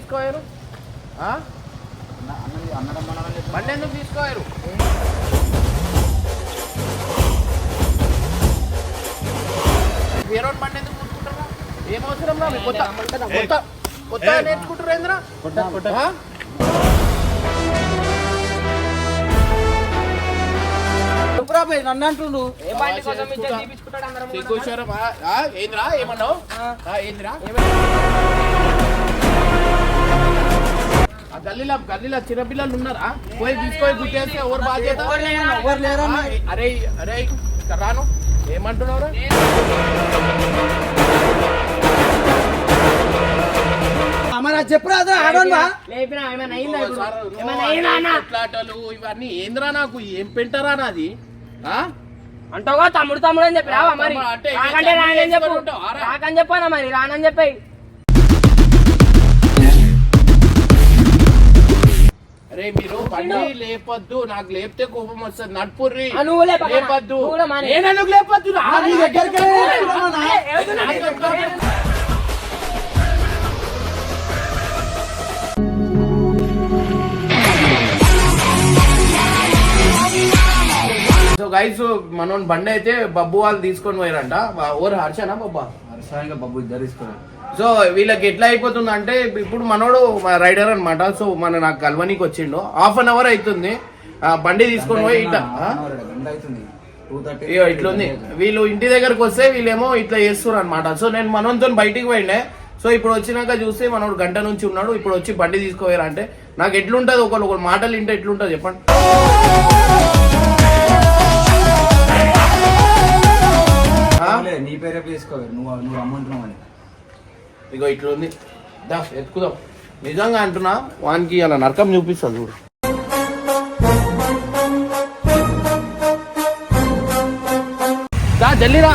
తీసుకోయారు? బండి ఎందుకు తీసుకోయారు? వేరే బండి ఎందుకు కూర్చుంటారా? ఏం అవసరం రా మీకు కొత్త కొత్త కొత్త నేర్చుకుంటారు ఏంద్రా? నన్ను అంటుండు? ఆ, ఏంద్రా ఏమన్నావు? ఆ, ఏంద్రా? గల్లీలో గల్లీలో చిన్నపిల్లలు ఉన్నారా? పోయి తీసుకొని గుర్తేస్తే ఎవరు బాధ్యత? అరే అరే రాను. ఏమంటున్నావు మరి అది చెప్పురా అదే ఆడోన్వా? లేపినా ఏమైనా అయిందా ఇప్పుడు? ఏమైనా అయిందా అన్న? కొట్లాటలు ఇవన్నీ ఏంద్రా నాకు? ఏం పెంటరా నాది? ఆ? అంటావుగా తమ్ముడు తమ్ముడు అని చెప్పి రావా మరి. రాకని చెప్పానా మరి రానని చెప్పాయి. అరే మీరు బండి లేపొద్దు నాకు లేపితే కోపం వస్తుంది. నడుపుర్రి. నువ్వు. లేపొద్దు. నేను లేపొద్దు? రా. సో గైస్ మనోన్ బండి అయితే బబ్బు వాళ్ళు తీసుకొని పోయారంట. ఓరు హర్షనా బబ్బా? హర్షానికి బబ్బు ఇద్దరు తీసుకున్నారు. సో వీళ్ళకి ఎట్లా అయిపోతుంది అంటే ఇప్పుడు మనోడు రైడర్ అనమాట సో మన నాకు కల్వనీకి వచ్చిండు. హాఫ్ అన్ అవర్ అవుతుంది బండి తీసుకొని పోయి ఇట్లా ఆ? ఇట్లుంది. వీళ్ళు ఇంటి దగ్గరకు వస్తే వీళ్ళేమో ఇట్లా చేస్తారు అనమాట సో నేను మనోన్తో బయటికి పోయిండే. సో ఇప్పుడు వచ్చినాక చూస్తే మనోడు గంట నుంచి ఉన్నాడు. ఇప్పుడు వచ్చి బండి తీసుకోవారు అంటే నాకు ఎట్లుంటది ఒకళ్ళు ఒకళ్ళు మాటలు వింటే ఎట్లుంటుంది చెప్పండి. నీ పేరే తీసుకోవాలి నువ్వు నువ్వు అమ్మంటున్నావు ఇగో ఇగో ఇట్లుంది దా ఎత్తుకుదాం. నిజంగా అంటున్నా వానికి అలా నరకం చూపిస్తుంది చూడు. దా జల్లిరా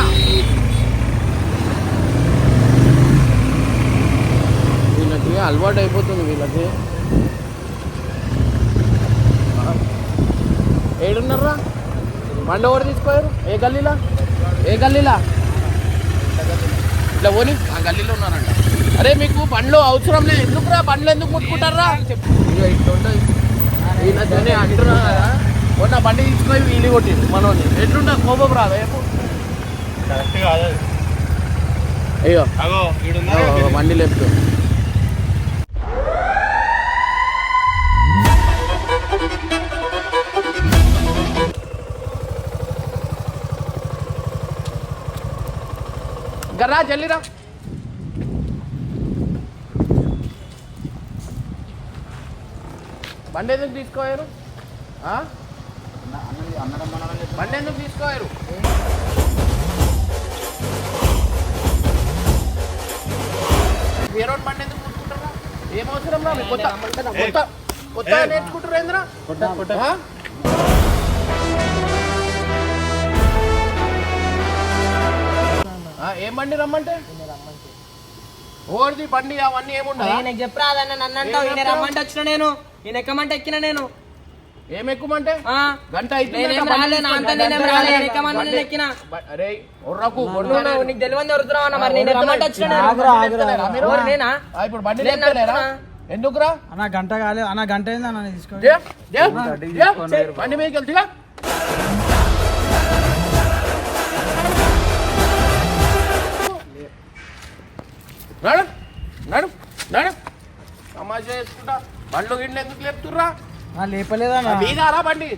వీళ్ళకి అలవాటు అయిపోతుంది వీళ్ళకి. ఏడున్నారా? మండ ఎవరు తీసుకోయారు? ఏ గల్లీలా? ఏ గల్లీలా? ఇట్లా పోని ఆ గల్లీలో ఉన్నారంట. అరే మీకు బండ్లు అవసరం లేదు ఎందుకు ముట్టుకుంటారా? ఇక ఇట్లా ఉంటుంది. ఈయనతోనే అంటున్నా కదా. మొన్న బండి తీసుకొని వీళ్ళు కొట్టింది మనోని. ఎట్లుంటుంది కోపం రాదు. అయ్యో. బండి లేపుతూ గర్రా జల్లిరా. బండి ఎందుకు తీసుకోయారు? బండి ఎందుకు తీసుకోయారు? వేరే బండి ఎందుకు కూర్చుంటారా ఏం అవసరం రా మీకు కొత్త కొత్త కొత్త నేర్చుకుంటారు ఏంద్రా? ఏం బండి రమ్మంటే? ఓడిది బండి అవన్నీ ఏముండదా? ఈయనకి చెప్పరా అదన్న నన్ను అంటావు ఈయన రమ్మంటే వచ్చిన నేను ఈయన ఎక్కమంటే ఎక్కిన నేను. ఏం ఎక్కుమంటే? ఆ. గంట అవుతుంది నేనేం బండి. రాలే, నా అంతా నేనేం తీసుకొని. రాలే, నేను నడు నడు నడు తమాషా చేసుకుంటా. బండ్లు గిన్నె ఎందుకు లేపుతుర్రా? లేపలేదన్న మీదారా బండి?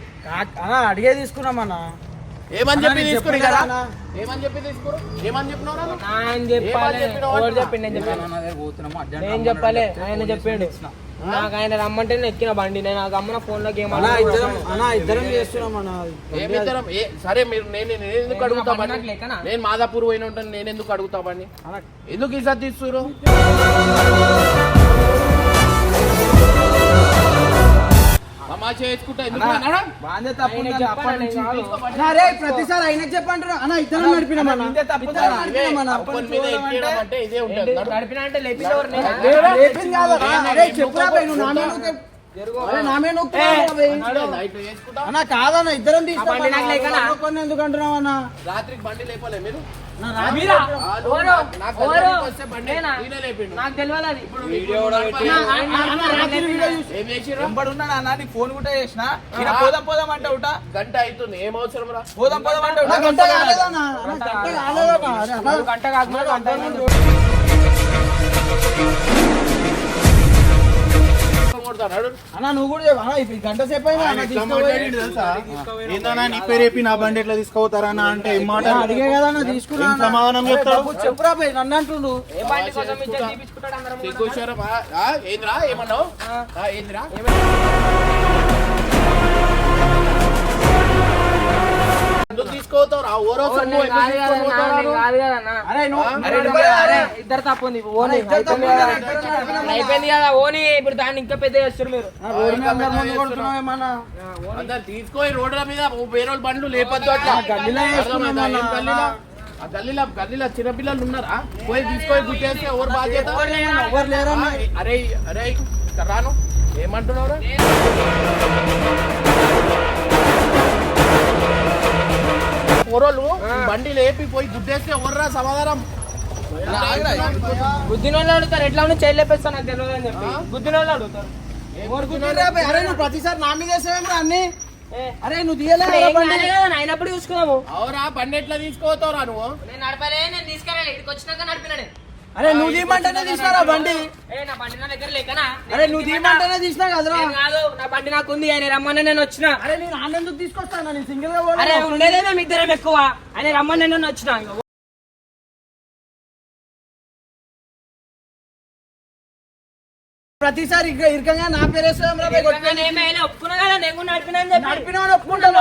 అన్న అడిగే తీసుకున్నామన్న ఏమని చెప్పి తీసుకుని కదా? ఏమని చెప్పి తీసుకురు? ఏమని? ఆయన చెప్పాలి. చెప్పినావు? చెప్పిండు నేను చెప్పలే. ఆయన చెప్పిండు. నాకు ఆయన రమ్మంటే ఎక్కిన బండి. నేను నాకు అమ్మన ఫోన్లోకి అన్న ఇద్దరం అన్న ఇద్దరం చేస్తున్నాం అన్న. ఏమిద్దరం ఏ సరే మీరు నేను నేను ఎందుకు అడుగుతా బండి నాకు బండి లెక్కనా? నేను మాదాపూర్ పోయిన ఉంటాను నేను ఎందుకు అడుగుతా బండి? అన్న. ఎందుకు ఈసారి తీస్తురు ప్రతిసారి ఆయనకి చెప్పంటారు? అన్న ఇద్దరం నడిపినామన్న ఇదే ఉంటుంది అన్న కాదన్న ఇద్దరం? కొన్ని ఎందుకు అంటున్నావు అన్న? రాత్రికి బండి లేపలే మీరు? ఫోన్ కూడా చేసిన. పోదాం పోదాం అంటే ఉంటా? గంట అవుతుంది. ఏం అవసరం రా? పోదాం పోదాం అంటే గంట గంట ఒక గంట. కొడతాడు అన్న నువ్వు కూడా చెప్పు. అన్న ఇప్పుడు గంట సేపు అన్న నీ పేరు చెప్పి నా బండి ఎట్లా తీసుకోపోతారన్నా అంటే ఏం మాట అన్న, అడిగే కదా అన్న తీసుకున్నా అన్న. సమాధానం చెప్తాడు? చెప్పురా బే నన్ను అంటుండు. ఏ బండి కోసం ఏంద్రా ఏమన్నావు? ఆ, ఏంద్రా? ఇద్దరు- తప్పు అయిపోయింది కదా. ఓని ఇప్పుడు దాన్ని ఇంకా పెద్ద చేస్తారు మీరు. తీసుకోయి రోడ్ల మీద ఓ వేరే బండ్లు లేపద్దు అట్లా. ఆ, గల్లీలో. గల్లీలో? చిన్నపిల్లలు ఉన్నారా? పోయి తీసుకొని గుట్టేస్తే ఎవరు బాధ్యత? అరే అరే రాను. ఏమంటున్నావు పోరోళ్ళు బండి లేపి పోయి గుద్దేస్తే ఎవర్రా సమాధానం? బుద్ధిని వాళ్ళు అడుగుతారు ఎట్లా ఉన్నా చేయలేపేస్తా నాకు తెలియదు అని చెప్పి. బుద్ధిని వాళ్ళు అడుగుతారు? అరే నువ్వు ప్రతిసారి నా మీద అన్ని? అరే నువ్వు తీయలే ఏం కాదు కదా, అయినప్పుడు చూసుకున్నాము. అవురా బండి ఎట్లా తీసుకోతావురా నువ్వు? నేను నడపలే నేను తీసుకెళ్ళాలి ఇక్కడికి వచ్చినాక నడిపినా నేను అరే నువ్వు తీయమంటేనే తీసినారా బండి. ఏ నా బండి నా దగ్గర లేకనా? అరే నువ్వు తీయమంటేనే తీసినా కదరా. కాదు. బండి నాకు ఉంది ఆయన రమ్మని నేను వచ్చిన. అరే నేను ఆన్ ఎందుకు తీసుకొస్తాను? నేను సింగిల్గా. అరే ఉండేదే మేము ఇద్దరం ఎక్కువ. ఆయన రమ్మని నేను వచ్చిన. ప్రతిసారి ఇరకంగా నా ఒప్పుకున్నా కదా నేను కూడా నడిపినా ఒప్పుకుంటాను.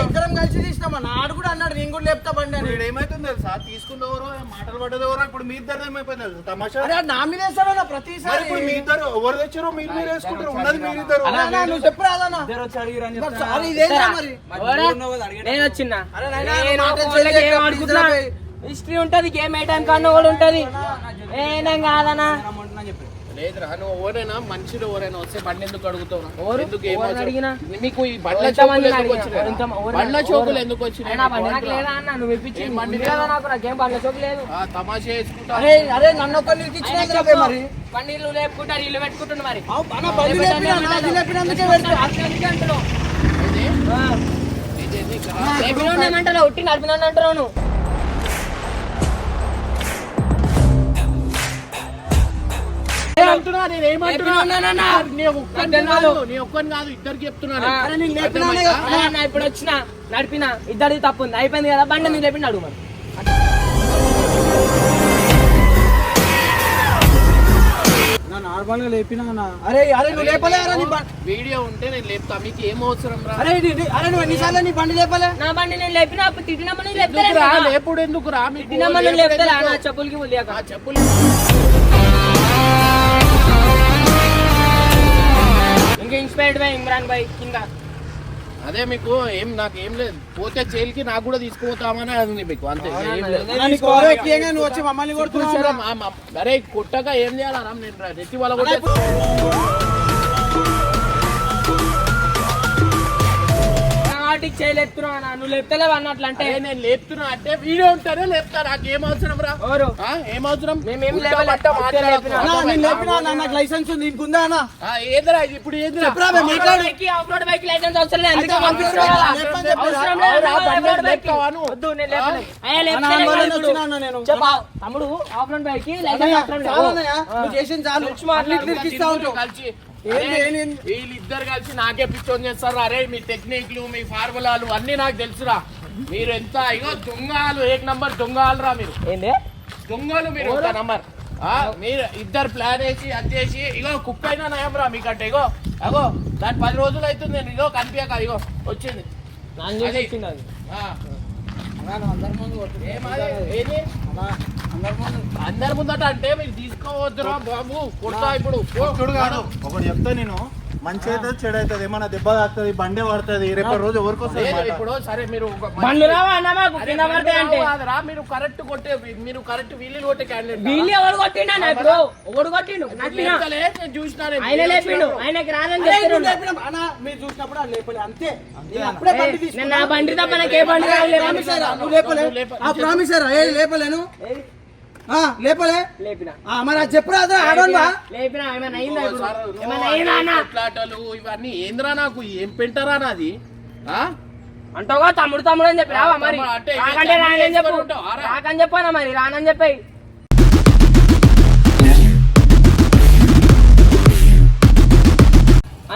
ఇద్దరు కలిసి తీసినామా? నాడు అన్నాడు నేను కూడా లేపుతా బండి అని. ఇప్పుడు ఏమైతుంది తెలుసా? తీసుకుంది ఎవరో మాటలు ఇప్పుడు మీ ఇద్దరు ఏమైపోయింది తెలుసా? తమాషా? అరే నా మీద వేస్తాడన్న మరి ప్రతిసారి ఇప్పుడు మీ ఇద్దరు ఎవరు తెచ్చారో మీరు మీరు వేసుకుంటారు ఉన్నది మీరు ఇద్దరు. అన్నా, అన్నా, నువ్వు చెప్పు రాదన్నా. అరే ఇదేంటా మరి నేను వచ్చిన. హిస్టరీ ఉంటది గేమ్ ఏ టైం కన్నా కూడా ఉంటది. ఏనేం కాదనా లేదురా నువ్వు ఎవరైనా మనుషులు ఎవరైనా వస్తే బండి ఎందుకు అడుగుతావు? ఎందుకు? అడిగినా? మీకు ఈ బండ్ల ఎంత చోకులు మందిని ఎందుకు? వచ్చినాయి? బండ్ల? చోకులు వచ్చినాయి? నువ్వు ఇప్పించి ఏం బండి ఉంది కదా నాకు నాకేం బండ్ల చోకు లేదు ఆ, తమాషా వేసుకుంటా అరే అరే నన్ను ఇచ్చినా. మరి? లేపుకుంటారు ఇల్లు పెట్టుకుంటున్నారు మరి. లేపినందుకే అంటున్నావు ఉట్టి నువ్వు. నేను అంటున్నా, నేను ఏమంటున్నా? లేపినోడినేనన్నా. నీ ఒక్కని నాకు కాదు, తెలియదు. నీ ఒక్కని కాదు ఇద్దరికి చెప్తున్నాను ఆ. అరే నేను లేపినానే అర్థమైందా? కదా. అదే అన్న ఇప్పుడు వచ్చిన నడిపిన ఇద్దరిది తప్పు ఉంది అయిపోయింది కదా బండి నేను లేపిండి అడుగు మరి నా నార్మల్గా లేపినా అరే అరే నువ్వు లేపలే అరే నీ బండి వీడియో ఉంటే నేను లేపుతా మీకు ఏం అవసరం రా అరే అరే నువ్వు ఎన్నిసార్లు నీ బండి లేపలే నా బండి నేను లేపిన అప్పుడు తిట్టినమ్మని లేపుతారా లేపుడు ఎందుకు రా మీకు తిట్టినమ్మని? నా చెప్పులకి ఆ చెప్పులు ఇంకా ఇన్స్పైర్డ్ బై ఇమ్రాన్ భాయ్ కింద అదే మీకు ఏం నాకు ఏం లేదు. పోతే జైలుకి నాకు కూడా తీసుకుపోతామని అది మీకు అంతే. అరే కొట్టగా ఏం చేయాలా రామ్? నేను రా- రెత్తి వాళ్ళ కూడా వాటికి చేయలేపుతున్నావు నువ్వు లేపుతలేవు అన్నట్లు అంటే. నేను లేపుతున్నా అంటే వీడియో ఉంటానే లేపుతా. నాకు ఏం అవసరం రా? ఎవరు? ఏం అవసరం? మేమేం. లేపినా. అన్న, అన్న, నాకు లైసెన్స్ ఉంది నీకు ఉందా అన్న? ఆ, ఏదిరా ఇది? ఇప్పుడు మాట్లాడు. రోడ్ బైక్ లైసెన్స్ అవసరం లేదు. అందుకే అన్న, అన్న తమ్ముడు ఆఫ్ రోడ్ బైక్ లైసెన్స్ అవసరం చాలు. లేదు నువ్వు కలిసి ఏంది, ఏంది? వీళ్ళిద్దరు కలిసి నాకే పిచ్చోని చేస్తారు? అరే మీ టెక్నిక్లు మీ ఫార్ములాలు అన్ని నాకు తెలుసురా. మీరు ఎంత ఇగో దొంగలు ఏక్ నంబర్ దొంగలు రా మీరు దొంగలు మీరు ఒక నంబర్. ఆ, మీరు ఇద్దరు ప్లాన్ వేసి అది చేసి ఇగో కుక్క అయినా నయం రా మీకంటే ఇగో. అగో దాని పది రోజులు అవుతుంది నేను ఇగో కనిపించక ఇగో వచ్చింది. ఏమది? ఏది? అందరి ముందు. అందరి ముందట అంటే మీరు తీసుకోవద్దురా బాబు. కొడతా ఇప్పుడు. చూడు కాదు. ఒకటి చెప్తా నేను. మంచి అవుతుంది చెడు అవుతుంది ఏమన్నా దెబ్బ తాకుతుంది బండే పడుతుంది రేపు రోజు ఎవరికి వస్తుంది? ఇప్పుడు సరే మీరు మీరు కరెక్ట్ కొట్టే మీరు కరెక్ట్ వీళ్ళు కొట్టే క్యాండిడేట్ వీళ్ళు ఎవడు కొట్టిండు అన్న ఇప్పుడు? ఎవడు కొట్టిండు. నేను ఆయన లేపిండు. చూసినప్పుడు. ఆయనకి రాదని. అన్న, మీరు చూసినప్పుడు అది లేపలే. అంతే. నేను అప్పుడే బండి నేను తీసుకున్నా. నా బండి తప్ప నాకు ఏ బండి ఆ ప్రామిసారా? ఏ లేపలేను? లేపలే. లేపిన. ఆ, మరి అది చెప్పురాదా ఆడోన్వా లేపిన ఏమైనా అయిందా ఇప్పుడు? సార్, నువ్వు ఏమైనా అయిందా అన్న? కొట్లాటలు ఇవన్నీ ఏంద్రా నాకు? ఏం పెంటరా నాది? ఆ? అంటావుగా తమ్ముడు తమ్ముడు అని చెప్పి రావా మరి? రాకంటే రానని చెప్పు. రాకని చెప్పానా మరి? రానని చెప్పాయి.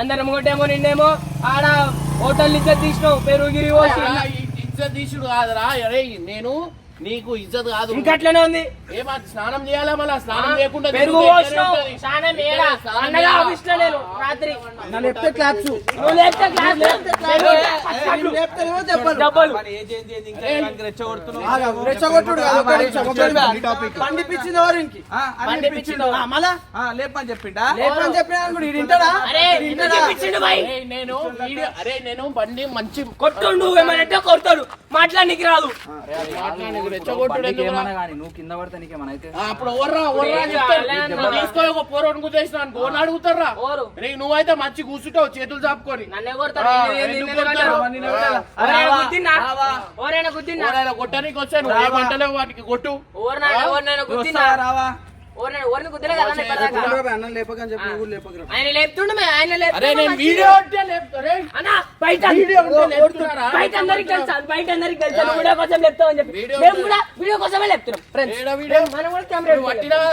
అందరం ఒకటేమో నిన్నేమో ఆడ హోటల్ ఇచ్చే తీసినావు పెరుగుగిరి ఇజ్జత్ తీసుడు కాదురా. అరే నేను నీకు ఇజ్జత్ కాదు. ఇంకట్లనే ఉంది. ఏమా స్నానం చేయాలా మళ్ళా? స్నానం చేయకుండా పెరుగు? స్నానం అన్నగా? ఆఫీస్లో నేను రాత్రి. నా లేపితే క్లాప్స్. నువ్వు లేపితే చెప్పాలి. డబ్బులు. రెచ్చగొట్టుడు ఎవరు ఇంకి? మళ్ళా? లేపని చెప్పిండా? లేపని చెప్పినా కూడా అరే నేను వీడియో అరే నేను బండి మంచి కొట్టుండు ఏమనంటే కొడతాడు. మాట్లాడనికి రాదు. నువ్వు కింద పడితే అప్పుడు అని చెప్తారు. తీసుకొని ఒక గుద్దేసిన అనుకో అడుగుతారా రే నువ్వైతే మంచి కూర్చుంటావు చేతులు చాపుకొని. కొట్టడానికి వచ్చా నువ్వు ఏమంటలేవు వాటికి కొట్టు? రావా? అన్న లేపకని చెప్పి లేపకురా. ఆయన లేపుతుండు ఆయన బయట? బయట అందరికి తెలుసు బయట అందరికి తెలుసు. వీడియో కోసం చెప్తావని చెప్పి. వీడియో మేము ఉంటే- కూడా వీడియో కోసమే చెప్తున్నాం ఫ్రెండ్స్ ఏడా వీడియో? మనం కూడా కెమెరా ఓరు ఉండే కదా.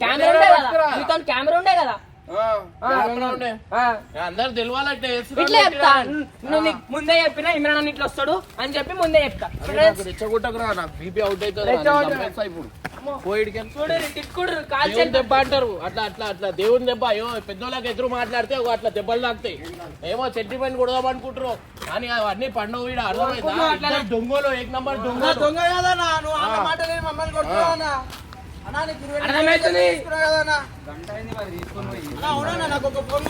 కెమెరా ఉండే. అందరు తెలియాలంటే ఇట్లా చెప్తా. నువ్వు నీకు ముందే చెప్పినా ఇమ్రాన్ అన్న ఇట్లా వస్తాడు అని చెప్పి ముందే చెప్తా. ఫ్రెండ్స్ రెచ్చగొట్టకురా నాకు బీపీ అవుట్ అవుతుంది ఇప్పుడు. దెబ్బ అంటారు. అట్లా అట్లా అట్లా. దేవుని దెబ్బ. అయ్యో పెద్దోళ్ళకి ఎదురు మాట్లాడితే అట్లా దెబ్బలు తాకుతాయి. ఏమో సెంటిమెంట్ కొడదాం అనుకుంటారు కానీ అవన్నీ పండుగ వీడ అర్థమైందా? దొంగలు ఏక్ నంబర్ నా దొంగలు. దొంగ కదన్నా నువ్వు అన్న మాట లేని మమ్మల్ని అర్థమవుతుంది. నాకు ఒక ఫోన్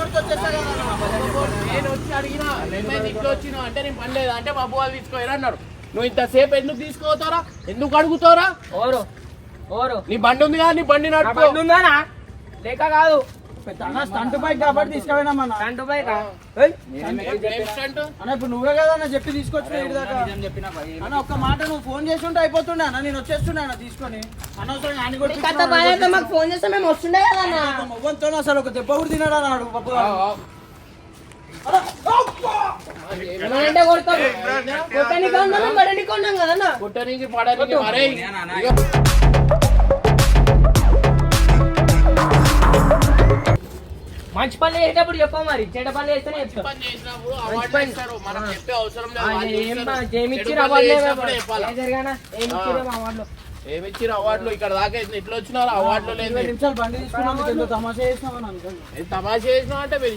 నేను వచ్చి అడిగినా నేను ఇంట్లో వచ్చినా? అంటే నేను పని లేదా? అంటే బాబు వాళ్ళు తీసుకోరు? అన్నారు నువ్వు ఇంతసేపు ఎందుకు తీసుకోతారా ఎందుకు అడుగుతారా ఓరు ఓరు. నీ బండి ఉంది కదా నీ బండి నడుపు లేక కాదు. స్టంట్ బైక్ కాబట్టి తీసుకుపోయినామన్నా కంటు బైక్ ఏం స్టంట్? అన్న ఇప్పుడు నువ్వే కదా అన్న చెప్పి తీసుకొచ్చిన ఒక్క మాట నువ్వు ఫోన్ చేసి ఉంటే అయిపోతుండే అన్న. నేను వచ్చేస్తుండే అన్న తీసుకొని. అనవసరంగా మాకు ఫోన్ చేస్తే మేము వస్తుండే కదా అన్న. అసలు ఒక దెబ్బ కూడా తినాడు అన్నాడు పప్పు ఆ. ఏమనంటే కొడతాడు కొట్టనికి మంచి పని చేసేటప్పుడు చెప్పావు మరి. చెడ్డ పని. చేస్తేనే చెప్తాం చెప్పే. ఏమి చెడు ఇచ్చిరు పనులు ఏమి ఇచ్చిరు అవార్డులు ఏమి ఇచ్చిరు అవార్డులు? ఇక్కడ దాకా ఎట్లా వచ్చినారు అవార్డులు లేదు నిమిషాలు బండి తమాషా చేసినామని అనుకోండి. ఏం తమాషా చేసినావు అంటే మీరు.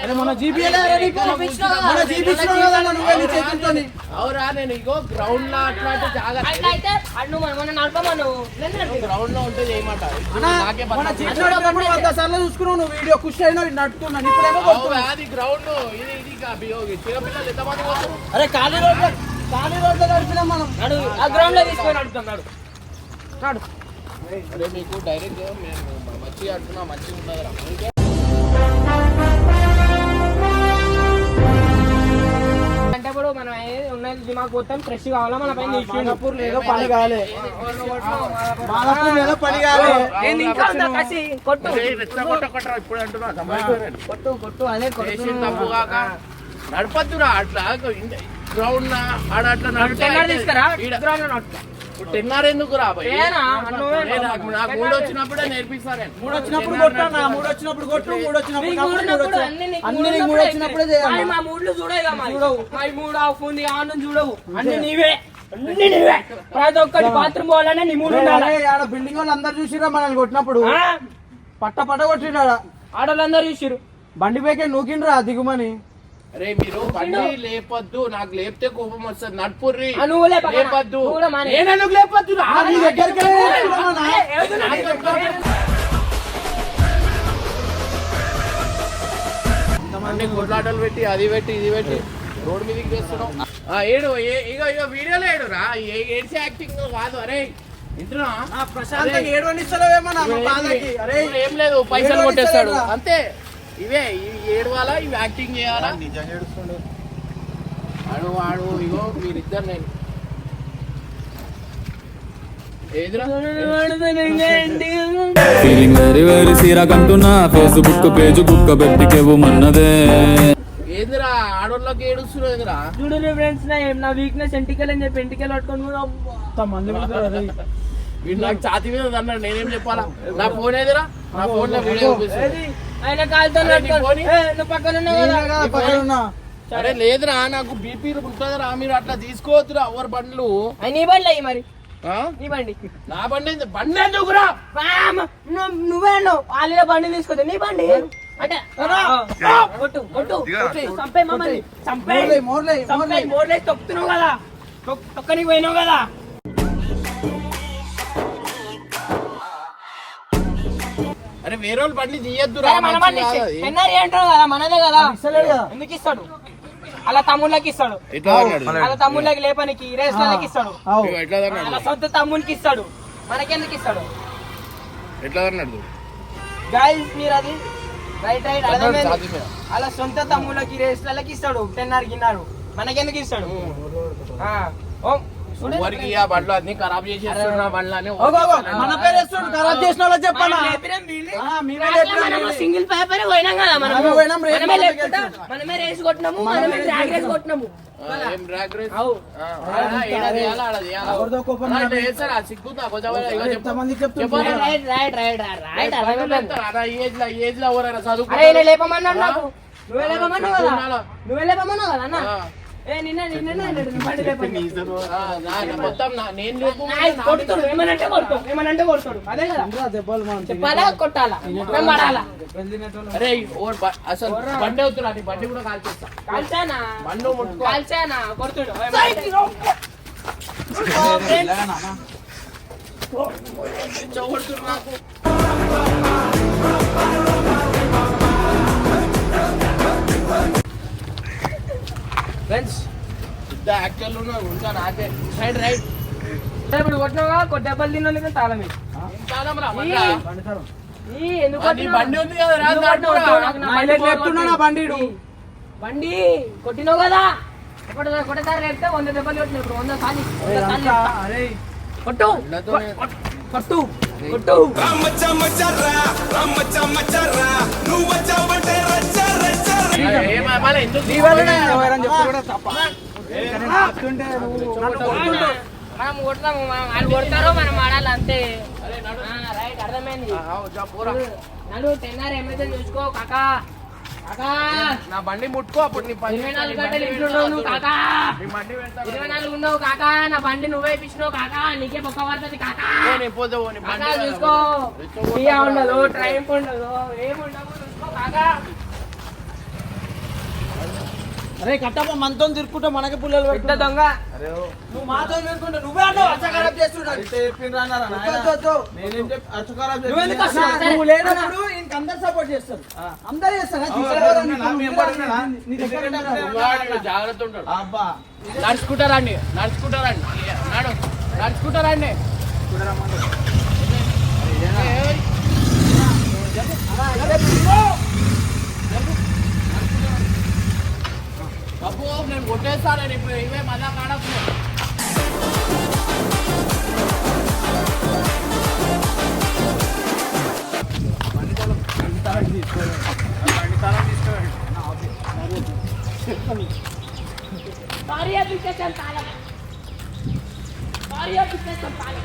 అరే మన జీపీఎల్ అవురా నేను ఇగో గ్రౌండ్లో అట్లా అంటే జాగ్రత్త గ్రౌండ్లో ఉంటే చేయమాట చూసుకున్నావు నువ్వు వీడియో ఖుషి అయినా నడుతున్నాను ఇప్పుడేమో. అది గ్రౌండ్ ఇది అరే ఖాళీ రోడ్డు ఖాళీ రోడ్డు నడిపినాం మనం. నడు ఆ గ్రౌండ్లో తీసుకొని నడుపుతాం నడు. అరే మీకు డైరెక్ట్ మంచిగా అంటున్నా మంచిగా ఉన్నదిరా దిమాగ్ ఫ్రెష్ కావాలా? మన పైన పని కాలే. మాదాపూర్ ఏదో పని కాలే. ఏంది ఇంకా ఉందా కసి కొట్టు. ఇప్పుడు అంటున్నా కొట్టు కొట్టు అదే చేసిన తప్పు కాక నడపద్దురా అట్లా గ్రౌండ్ ఆడ అట్లా నడిపితే తీసుకురా గ్రౌండ్లో నడుపుతా. టెన్నర్ ఎందుకు నాకు నాకు మూడు వచ్చినప్పుడే వచ్చినప్పుడు కొట్టు వచ్చినప్పుడు కొట్టు వచ్చినప్పుడు అన్ని వచ్చినప్పుడే. చేయాలి. మా ఆఫ్ ఉంది చూడవు. అన్ని నీవే. అన్ని నీవే. ప్రతి ఒక్కటి బాత్రూమ్ పోవాలనే నీ మూడు బిల్డింగ్ వాళ్ళు అందరు చూసిరా మనల్ని కొట్టినప్పుడు? ఆ? పట్ట పట్ట కొట్టిండు ఆడ. ఆడోళ్ళందరూ చూసిరు బండి పైకే నూకిండ్రా దిగుమని? అరే మీరు బండి లేపొద్దు నాకు లేపితే కోపం వస్తుంది నడుపుర్రి. లేపొద్దు. నేను లేపొద్దు రా? దగ్గరికి కొట్లాటలు పెట్టి అది పెట్టి ఇది పెట్టి రోడ్ మీదకి చేస్తున్నాం ఆ, ఏడు ఇగో ఇగో వీడియోలో ఏడు రా ఏ- ఏడ్చే యాక్టింగ్ కాదు అరే ఇంటున్నా ఆ, ప్రశాంతంగా ఏడు అని ఏం లేదు పైసలు కొట్టేస్తాడు రా. అంతే ఇవే ఇవి ఏడవాలా? ఇవి యాక్టింగ్ చేయాలా? నిజంగా ఏడుస్తుండు. ఆడు వాడు ఇగో మీరిద్దరు నేను. ఏదిరా? ఫీలింగ్ వెరీ వెరీ సీరాకంటున్నా ఫేస్బుక్ పేజ్ మన్నదే ఏందిరా? ఆడోళ్ళకి ఏడుస్తున్నావు ఏందిరా? చూడు ఫ్రెండ్స్ నా నా వీక్నెస్ ఎంటికల్ అని చెప్పి ఎంటికల్ పట్టుకొని కూడా. మంది నాకు ఛాతీ మీద అన్నాడు నేనేం చెప్పాలా? నా ఫోన్ ఏదిరా? నా ఫోన్లో వీడియో? ఆయన కాలుతో నువ్వు పక్కన ఉన్నావు కదా? నేనే కదా పక్కన ఉన్నా. అరే లేదురా నాకు బీపీ ఉంటుందిరా మీరు అట్లా తీసుకోవద్దురా ఎవరు బండ్లు. నీ బండి అయ్యి మరి. ఆ? నీ బండి. నా బండి ఏంది? బండి ఎందుకురా! నువ్వు- నువ్వే అన్నావు. వాళ్ళ బండి తీసుకోతే నీ బండి. అంటే ఆ, కొట్టు కొట్టు. మమ్మల్ని. మోర్లే, మోర్లే, తొక్కుతున్నావు కదా. తొక్- తొక్కనికి పోయినావు కదా. అరే వేరే వాళ్ళ బండి అది. ఎన్ఆర్ అంటావు కదా మనదే కదా. ఎందుకు ఇస్తాడు? అలా తమ్ముళ్ళకి ఇస్తాడు. అలా తమ్ముళ్ళకి లేపనికి రేస్లకి ఇస్తాడు. అలా సొంత తమ్మునికి ఇస్తాడు. మనకెందుకు ఇస్తాడు? ఎట్లా అన్నాడు? గాయస్ మీరు అది రైట్ రైట్ మీద. అలా సొంత తమ్ముళ్ళకి రేస్లకి ఇస్తాడు టెన్నర్ గిన్నారు మనకెందుకు ఇస్తాడు? ఆ, ఓ. ఎవరికి ఆ బండ్లు అన్ని ఖరాబ్ చేసేస్తున్నా బండ్లు అని ఓగో, ఓగో, మన పేరు వేస్తుండు ఖరాబ్ చేసిన వాళ్ళకి చెప్పనా మనం లేపినాం వీళ్ళని. ఆ, మేమే లాస్ట్లో లేపినాం మనము వీళ్ళని. సింగిల్ పేపర్ పోయినాం కదా మనం మనమే పోయినాం, రేస్ మనమే మనమే లేపుకుంటా, గెలిచాం. మనమే రేస్ కొట్టినాము మనమే డ్రాగ్ రేస్ కొట్టినాము ఆ, ఏం డ్రాగ్ రేస్? అవు. ఆ, ఆడ ఈడ చేయాలా, ఆడ చేయాలా? ఎవరిదో కోపం ఆ, ఇట్లా రాదు. చేస్తారా? సిగ్గుందా? కొంచెం ఇగో చెప్పు. ఎంతమందికి చెప్తుండ్రు? చెప్పాలా? Right right right right right బండ్లు అర్థమైపోయింది. లేపుతారా? అలా ఈ ఏజ్ లో- ఈ ఏజ్ లో ఎవరైనా అరే చదువుకుంటారు? ఇలా లేపమన్నాడు నాకు నువ్వే లేపమన్నావు కదా ఉండాలా? నువ్వే లేపమన్నావు కదా అన్న అసలు బండి అవుతున్నా నీ బండి కూడా కాల్చేస్తా. కాల్చానా? బండు ముట్టుకో. కాల్చానా? కొడుతుడు. ఫ్రెండ్స్ పెద్ద యాక్టర్లు ఉన్నారు ఇంకా నాకే రైట్ రైట్ ఇప్పుడు కొట్టినావుగా? కొట్టి దెబ్బలు తిన్నా తాళం. కాలం రా కొట్టినావు? బండి కొట్టినావు? కొట్టినావు కదా? ఒకటి ఒకటేసారి లేపితే వంద దెబ్బలు కొట్టినావు ఇప్పుడు వంద. అరే కొట్టు. కొట్టు. కొట్టు. నీ వల్లనే ఎవరైనా చెప్పు కూడా తప్ప. చెప్తుంటే నువ్వు నన్ను కొడుతుంటావు. మనం కొడతాము మనం వాళ్ళు కొడతారో మనం ఆడాలి అంతే. ఆ, రైట్ అర్థమైంది. ఆ, ఆ, జా, పోరా. నడు టెన్నర్ ఏమైతే చూసుకో కాకా. కాకా. నా బండి ముట్టుకో అప్పుడు నీ పని ఇరవై నాలుగు గంటలు ఇంట్లో నువ్వు. కాకా. నీ బండి పెడతా ఇరవై నాలుగు ఉండవు కాకా. నా బండి నువ్వే ఇప్పించినావు కాకా. నీకే బొక్క పడుతుంది కాకా. చూసుకో. ఉండదు ట్రైన్ ఉండదు. చూసుకో కాకా. అరే కట్టప్ప మనతో తిరుక్కుంటా మనకి పుల్లలు పెద్ద దొంగ నువ్వు మాతో తిరుక్కుంటా నువ్వే అన్నావు అచ్చ ఖరాబ్ నువ్వు లేనప్పుడు ఇంక అందరు సపోర్ట్ చేస్తారు అందరు చేస్తారా జాగ్రత్త ఉంటాడు అబ్బా నడుచుకుంటారండి నడుచుకుంటారండి నాడు నడుచుకుంటారండి ఏయ్. బాబు నేను కొట్టేస్తాను ఇప్పుడు ఇవే మళ్ళా కాడకు సారీ అప్లికేషన్ తాళం సారీ అప్లికేషన్ తాళం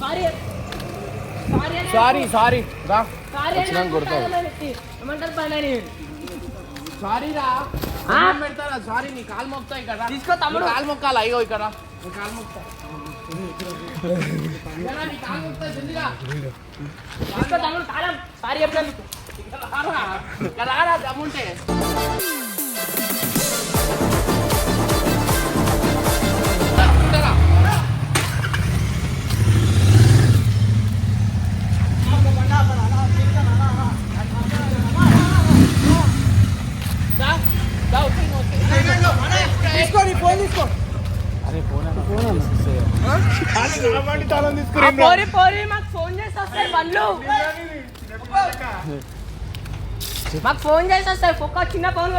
సారీ సారీ సారీ సారీ రా సారీ వచ్చినాక కొడతావు. ఏమంటారు పని సారీ రా ఆ? దండం పెడతారా సారీ నీ కాలు మొక్తా ఇక్కడ తీసుకో తమ్ముడు. కాలు మొక్కాలి? అయ్యో ఇక్కడ నీ కాలు మొక్తా. కాలు తమ్ముడు తాళం సారీ చెప్పినందుకు. రారా ఇక్కడ రారా దమ్ముంటే. పోరి పోరి మాకు ఫోన్ చేసి వస్తాయి బండ్లు మాకు ఫోన్ చేసి వస్తాయి. ఒక్క చిన్న ఫోన్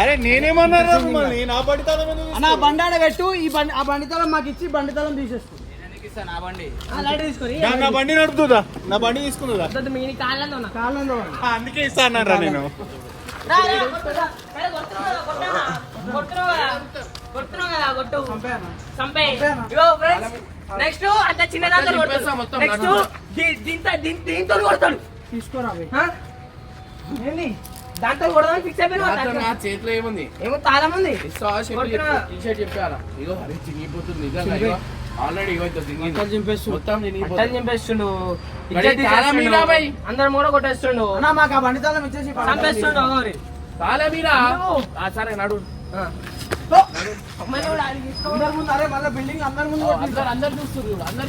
అరే నేనేమన్నా మళ్ళీ నా బండి తాళం ఎందుకు అన్న ఆ బండి ఆడ పెట్టు ఈ బండి ఆ బండి తలం మాకు ఇచ్చి బండి? తలం తీసేసుకో నా బండి నడుపుతుందా? నా బండి తీసుకున్నదా? అందుకే ఇస్తా అన్నారా నేను. కొట్టు. ఇగో friends, next అంత చిన్న దాంతో కొడతాడు. దీంతో కొడతాడు. తీసుకోరా బే. ఏంది? దాంతో కొడదామని ఫిక్స్ అయిపోయినా నా చేతిలో ఏముంది? ఏమో తాళం ఉంది. ఇస్తా చెప్పి కొడుతున్నా. టీషర్ట్ చెప్పారా ఇగో అరే చినిగిపోతుంది నిజంగా ఇగో. ఆల్రెడీ ఇగో ఇంత దిగింది. మొత్తం చింపేస్తు. మొత్తం బట్టలు చినిగిపోతుంది చింపేస్తుండు. మరి ఇజ్జత్ తాళం తీసేస్తుండు. మీరా భయ్? అందరం కూడా కొట్టేస్తుండు. అన్న మాకు ఆ బండి తాళం ఇచ్చేసి తాళం చంపేస్తుండు మీరా సరే నడు. అందరి ముందు అరే మళ్ళీ బిల్డింగ్ అందరి ముందు అందరు చూస్తున్నారు. అందరు